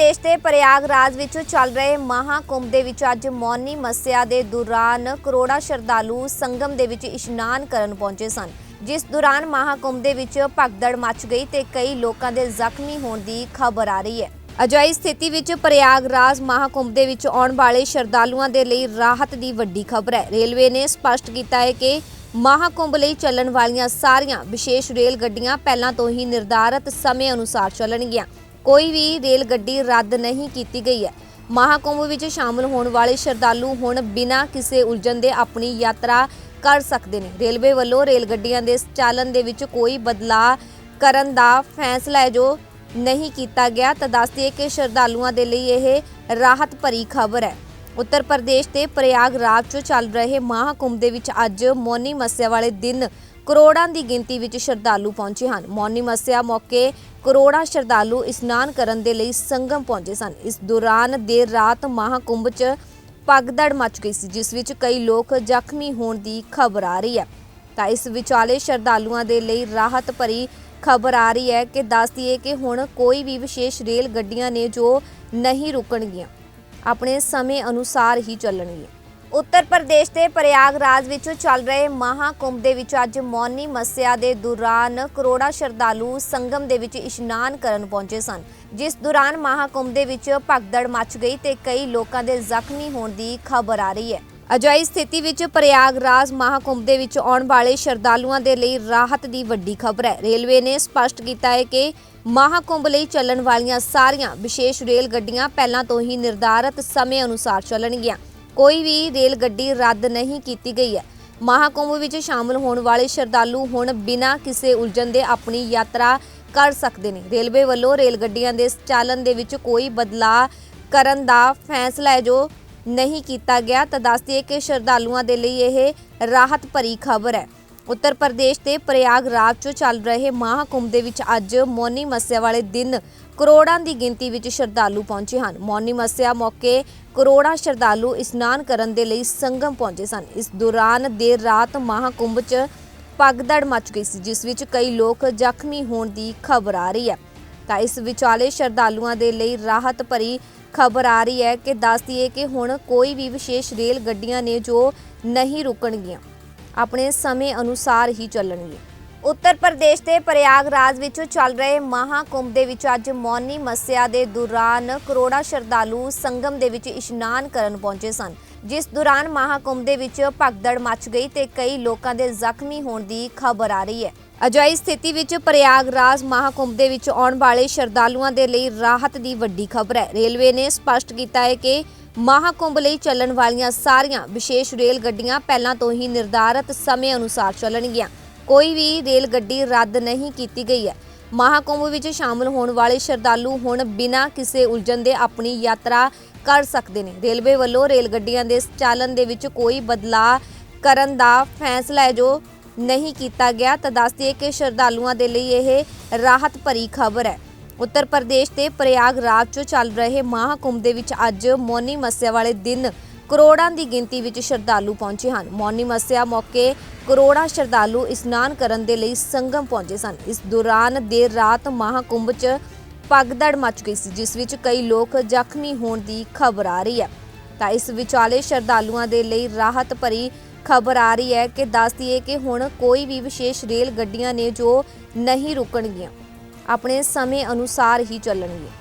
ਦੇਸ਼ ਦੇ ਪ੍ਰਯਾਗਰਾਜ ਵਿੱਚ ਚੱਲ ਰਹੇ ਮਹਾਕੁੰਭ ਦੇ ਵਿੱਚ ਅੱਜ ਮੌਨੀ ਮੱਸਿਆ ਦੇ ਦੌਰਾਨ ਕਰੋੜਾਂ ਸ਼ਰਧਾਲੂ ਸੰਗਮ ਦੇ ਵਿੱਚ ਇਸ਼ਨਾਨ ਕਰਨ ਪਹੁੰਚੇ ਸਨ। ਜਿਸ ਦੌਰਾਨ ਮਹਾਕੁੰਭ ਦੇ ਵਿੱਚ ਭਗਦੜ ਮਚ ਗਈ ਤੇ ਕਈ ਲੋਕਾਂ ਦੇ ਜ਼ਖਮੀ ਹੋਣ ਦੀ ਖਬਰ ਆ ਰਹੀ ਹੈ। ਅਜਿਹੀ ਸਥਿਤੀ ਵਿੱਚ ਪ੍ਰਯਾਗਰਾਜ ਮਹਾਕੁੰਭ ਦੇ ਵਿੱਚ ਆਉਣ ਵਾਲੇ ਸ਼ਰਧਾਲੂਆਂ ਦੇ ਲਈ ਰਾਹਤ ਦੀ ਵੱਡੀ ਖਬਰ ਹੈ। ਰੇਲਵੇ ਨੇ ਸਪਸ਼ਟ ਕੀਤਾ ਹੈ ਕਿ ਮਹਾਕੁੰਭ ਲਈ ਚੱਲਣ ਵਾਲੀਆਂ ਸਾਰੀਆਂ ਵਿਸ਼ੇਸ਼ ਰੇਲ ਗੱਡੀਆਂ ਪਹਿਲਾਂ ਤੋਂ ਹੀ ਨਿਰਧਾਰਤ ਸਮੇਂ ਅਨੁਸਾਰ ਚੱਲਣਗੀਆਂ। ਕੋਈ ਵੀ ਰੇਲ ਗੱਡੀ ਰੱਦ ਨਹੀਂ ਕੀਤੀ ਗਈ ਹੈ। ਮਹਾਕੁੰਭ ਵਿੱਚ ਸ਼ਾਮਲ ਹੋਣ ਵਾਲੇ ਸ਼ਰਧਾਲੂ ਹੁਣ ਬਿਨਾਂ ਕਿਸੇ ਉਲਝਣ ਦੇ ਆਪਣੀ ਯਾਤਰਾ ਕਰ ਸਕਦੇ ਨੇ। ਰੇਲਵੇ ਵੱਲੋਂ ਰੇਲ ਗੱਡੀਆਂ ਦੇ ਚਾਲਨ ਦੇ ਵਿੱਚ ਕੋਈ ਬਦਲਾਅ ਕਰਨ ਦਾ ਫੈਸਲਾ ਹੈ ਜੋ ਨਹੀਂ ਕੀਤਾ ਗਿਆ, ਤਾਂ ਦੱਸਦੀਏ ਕਿ ਸ਼ਰਧਾਲੂਆਂ ਦੇ ਲਈ ਇਹ ਰਾਹਤ ਭਰੀ ਖਬਰ ਹੈ। ਉੱਤਰ ਪ੍ਰਦੇਸ਼ ਦੇ ਪ੍ਰਯਾਗਰਾਜ 'ਚ ਚੱਲ ਰਹੇ ਮਹਾਕੁੰਭ ਦੇ ਵਿੱਚ ਅੱਜ ਮੌਨੀ ਮੱਸਿਆ ਵਾਲੇ ਦਿਨ ਕਰੋੜਾਂ ਦੀ ਗਿਣਤੀ ਵਿੱਚ ਸ਼ਰਧਾਲੂ ਪਹੁੰਚੇ ਹਨ। ਮੌਨੀ ਮੱਸਿਆ ਮੌਕੇ ਕਰੋੜਾਂ ਸ਼ਰਧਾਲੂ ਇਸ਼ਨਾਨ ਕਰਨ ਦੇ ਲਈ ਸੰਗਮ ਪਹੁੰਚੇ ਸਨ। ਇਸ ਦੌਰਾਨ ਦੇਰ ਰਾਤ ਮਹਾਕੁੰਭ 'ਚ ਭਗਦੜ ਮਚ ਗਈ ਸੀ, ਜਿਸ ਵਿੱਚ ਕਈ ਲੋਕ ਜ਼ਖਮੀ ਹੋਣ ਦੀ ਖਬਰ ਆ ਰਹੀ ਹੈ। ਤਾਂ ਇਸ ਵਿਚਾਲੇ ਸ਼ਰਧਾਲੂਆਂ ਦੇ ਲਈ ਰਾਹਤ ਭਰੀ ਖਬਰ ਆ ਰਹੀ ਹੈ ਕਿ ਦੱਸਦੀਏ ਕਿ ਹੁਣ ਕੋਈ ਵੀ ਵਿਸ਼ੇਸ਼ ਰੇਲ ਗੱਡੀਆਂ ਨੇ ਜੋ ਨਹੀਂ ਰੁਕਣਗੀਆਂ, ਆਪਣੇ ਸਮੇਂ ਅਨੁਸਾਰ ਹੀ ਚੱਲਣਗੀਆਂ। ਉੱਤਰ ਪ੍ਰਦੇਸ਼ ਦੇ ਪ੍ਰਯਾਗਰਾਜ ਵਿੱਚ ਚੱਲ ਰਹੇ ਮਹਾਕੁੰਭ ਦੇ ਵਿੱਚ ਅੱਜ ਮੌਨੀ ਮੱਸਿਆ ਦੇ ਦੌਰਾਨ ਕਰੋੜਾਂ ਸ਼ਰਧਾਲੂ ਸੰਗਮ ਦੇ ਵਿੱਚ ਇਸ਼ਨਾਨ ਕਰਨ ਪਹੁੰਚੇ ਸਨ। ਜਿਸ ਦੌਰਾਨ ਮਹਾਕੁੰਭ ਦੇ ਵਿੱਚ ਭਗਦੜ ਮਚ ਗਈ ਤੇ ਕਈ ਲੋਕਾਂ ਦੇ ਜ਼ਖਮੀ ਹੋਣ ਦੀ ਖਬਰ ਆ ਰਹੀ ਹੈ। ਅਜਿਹੀ ਸਥਿਤੀ ਵਿੱਚ ਪ੍ਰਯਾਗਰਾਜ ਮਹਾਕੁੰਭ ਦੇ ਵਿੱਚ ਆਉਣ ਵਾਲੇ ਸ਼ਰਧਾਲੂਆਂ ਦੇ ਲਈ ਰਾਹਤ ਦੀ ਵੱਡੀ ਖਬਰ ਹੈ। ਰੇਲਵੇ ਨੇ ਸਪਸ਼ਟ ਕੀਤਾ ਹੈ ਕਿ ਮਹਾਕੁੰਭ ਲਈ ਚੱਲਣ ਵਾਲੀਆਂ ਸਾਰੀਆਂ ਵਿਸ਼ੇਸ਼ ਰੇਲ ਗੱਡੀਆਂ ਪਹਿਲਾਂ ਤੋਂ ਹੀ ਨਿਰਧਾਰਤ ਸਮੇਂ ਅਨੁਸਾਰ ਚੱਲਣਗੀਆਂ। ਕੋਈ ਵੀ ਰੇਲ ਗੱਡੀ ਰੱਦ ਨਹੀਂ ਕੀਤੀ ਗਈ ਹੈ। ਮਹਾਕੁੰਭ ਵਿੱਚ ਸ਼ਾਮਲ ਹੋਣ ਵਾਲੇ ਸ਼ਰਧਾਲੂ ਹੁਣ ਬਿਨਾਂ ਕਿਸੇ ਉਲਝਣ ਦੇ ਆਪਣੀ ਯਾਤਰਾ ਕਰ ਸਕਦੇ ਨੇ। ਰੇਲਵੇ ਵੱਲੋਂ ਰੇਲ ਗੱਡੀਆਂ ਦੇ ਚਾਲਨ ਦੇ ਵਿੱਚ ਕੋਈ ਬਦਲਾਅ ਕਰਨ ਦਾ ਫੈਸਲਾ ਹੈ ਜੋ ਨਹੀਂ ਕੀਤਾ ਗਿਆ, ਤਾਂ ਦੱਸਦੀਏ ਕਿ ਸ਼ਰਧਾਲੂਆਂ ਦੇ ਲਈ ਇਹ ਰਾਹਤ ਭਰੀ ਖਬਰ ਹੈ। ਉੱਤਰ ਪ੍ਰਦੇਸ਼ ਦੇ ਪ੍ਰਯਾਗਰਾਜ 'ਚ ਚੱਲ ਰਹੇ ਮਹਾਕੁੰਭ ਦੇ ਵਿੱਚ ਅੱਜ ਮੌਨੀ ਮੱਸਿਆ ਵਾਲੇ ਦਿਨ ਕਰੋੜਾਂ ਦੀ ਗਿਣਤੀ ਵਿੱਚ ਸ਼ਰਧਾਲੂ ਪਹੁੰਚੇ ਹਨ। ਮੌਨੀ ਮੱਸਿਆ ਮੌਕੇ ਕਰੋੜਾਂ ਸ਼ਰਧਾਲੂ ਇਸ਼ਨਾਨ ਕਰਨ ਦੇ ਲਈ ਸੰਗਮ ਪਹੁੰਚੇ ਸਨ। ਇਸ ਦੌਰਾਨ ਦੇਰ ਰਾਤ ਮਹਾਕੁੰਭ 'ਚ ਭਗਦੜ ਮਚ ਗਈ ਸੀ, ਜਿਸ ਵਿੱਚ ਕਈ ਲੋਕ ਜ਼ਖਮੀ ਹੋਣ ਦੀ ਖਬਰ ਆ ਰਹੀ ਹੈ। ਤਾਂ ਇਸ ਵਿਚਾਲੇ ਸ਼ਰਧਾਲੂਆਂ ਦੇ ਲਈ ਰਾਹਤ ਭਰੀ ਖਬਰ ਆ ਰਹੀ ਹੈ ਕਿ ਦੱਸਦੀਏ ਕਿ ਹੁਣ ਕੋਈ ਵੀ ਵਿਸ਼ੇਸ਼ ਰੇਲ ਗੱਡੀਆਂ ਨੇ ਜੋ ਨਹੀਂ ਰੁਕਣਗੀਆਂ। ਆਪਣੇ ਸਮੇਂ ਅਨੁਸਾਰ ਹੀ ਚੱਲਣਗੇ। ਉੱਤਰ ਪ੍ਰਦੇਸ਼ ਦੇ ਪ੍ਰਯਾਗਰਾਜ ਵਿੱਚ ਚੱਲ ਰਹੇ ਮਹਾਕੁੰਭ ਦੇ ਵਿੱਚ ਅੱਜ ਮੌਨੀ ਮੱਸਿਆ ਦੇ ਦੌਰਾਨ ਕਰੋੜਾਂ ਸ਼ਰਧਾਲੂ ਸੰਗਮ ਦੇ ਵਿੱਚ ਇਸ਼ਨਾਨ ਕਰਨ ਪਹੁੰਚੇ ਸਨ। ਜਿਸ ਦੌਰਾਨ ਮਹਾਕੁੰਭ ਦੇ ਵਿੱਚ ਭਗਦੜ ਮਚ ਗਈ ਤੇ ਕਈ ਲੋਕਾਂ ਦੇ ਜ਼ਖਮੀ ਹੋਣ ਦੀ ਖਬਰ ਆ ਰਹੀ ਹੈ। ਅਜਿਹੀ ਸਥਿਤੀ ਵਿੱਚ ਪ੍ਰਯਾਗਰਾਜ ਮਹਾਕੁੰਭ ਦੇ ਵਿੱਚ ਆਉਣ ਵਾਲੇ ਸ਼ਰਧਾਲੂਆਂ ਦੇ ਲਈ ਰਾਹਤ ਦੀ ਵੱਡੀ ਖਬਰ ਹੈ। ਰੇਲਵੇ ਨੇ ਸਪਸ਼ਟ ਕੀਤਾ ਹੈ ਕਿ ਮਹਾਕੁੰਭ ਲਈ ਚੱਲਣ ਵਾਲੀਆਂ ਸਾਰੀਆਂ ਵਿਸ਼ੇਸ਼ ਰੇਲ ਗੱਡੀਆਂ ਪਹਿਲਾਂ ਤੋਂ ਹੀ ਨਿਰਧਾਰਤ ਸਮੇਂ ਅਨੁਸਾਰ ਚੱਲਣਗੀਆਂ। ਕੋਈ ਵੀ ਰੇਲ ਗੱਡੀ ਰੱਦ ਨਹੀਂ ਕੀਤੀ ਗਈ ਹੈ। ਮਹਾਕੁੰਭ ਵਿੱਚ ਸ਼ਾਮਲ ਹੋਣ ਵਾਲੇ ਸ਼ਰਧਾਲੂ ਹੁਣ ਬਿਨਾਂ ਕਿਸੇ ਉਲਝਣ ਦੇ ਆਪਣੀ ਯਾਤਰਾ ਕਰ ਸਕਦੇ ਨੇ। ਰੇਲਵੇ ਵੱਲੋਂ ਰੇਲ ਗੱਡੀਆਂ ਦੇ ਚਾਲਨ ਦੇ ਵਿੱਚ ਕੋਈ ਬਦਲਾਅ ਕਰਨ ਦਾ ਫੈਸਲਾ ਹੈ ਜੋ ਨਹੀਂ ਕੀਤਾ ਗਿਆ, ਤਾਂ ਦੱਸਦੀਏ ਕਿ ਸ਼ਰਧਾਲੂਆਂ ਦੇ ਲਈ ਇਹ ਰਾਹਤ ਭਰੀ ਖਬਰ ਹੈ। ਉੱਤਰ ਪ੍ਰਦੇਸ਼ ਦੇ ਪ੍ਰਯਾਗਰਾਜ 'ਚ ਚੱਲ ਰਹੇ ਮਹਾਕੁੰਭ ਦੇ ਵਿੱਚ ਅੱਜ ਮੌਨੀ ਮੱਸਿਆ ਵਾਲੇ ਦਿਨ ਕਰੋੜਾਂ ਦੀ ਗਿਣਤੀ ਵਿੱਚ ਸ਼ਰਧਾਲੂ ਪਹੁੰਚੇ ਹਨ। ਮੌਨੀ ਮੱਸਿਆ ਮੌਕੇ ਕਰੋੜਾਂ ਸ਼ਰਧਾਲੂ ਇਸ਼ਨਾਨ ਕਰਨ ਦੇ ਲਈ ਸੰਗਮ ਪਹੁੰਚੇ ਸਨ। ਇਸ ਦੌਰਾਨ ਦੇਰ ਰਾਤ ਮਹਾਕੁੰਭ 'ਚ ਭਗਦੜ ਮਚ ਗਈ ਸੀ, ਜਿਸ ਵਿੱਚ ਕਈ ਲੋਕ ਜ਼ਖਮੀ ਹੋਣ ਦੀ ਖਬਰ ਆ ਰਹੀ ਹੈ। ਤਾਂ ਇਸ ਵਿਚਾਲੇ ਸ਼ਰਧਾਲੂਆਂ ਦੇ ਲਈ ਰਾਹਤ ਭਰੀ ਖਬਰ ਆ ਰਹੀ ਹੈ ਕਿ ਦੱਸਦੀਏ ਕਿ ਹੁਣ ਕੋਈ ਵੀ ਵਿਸ਼ੇਸ਼ ਰੇਲ ਗੱਡੀਆਂ ਨੇ ਜੋ ਨਹੀਂ ਰੁਕਣਗੀਆਂ, ਆਪਣੇ ਸਮੇਂ ਅਨੁਸਾਰ ਹੀ ਚੱਲਣਗੀਆਂ।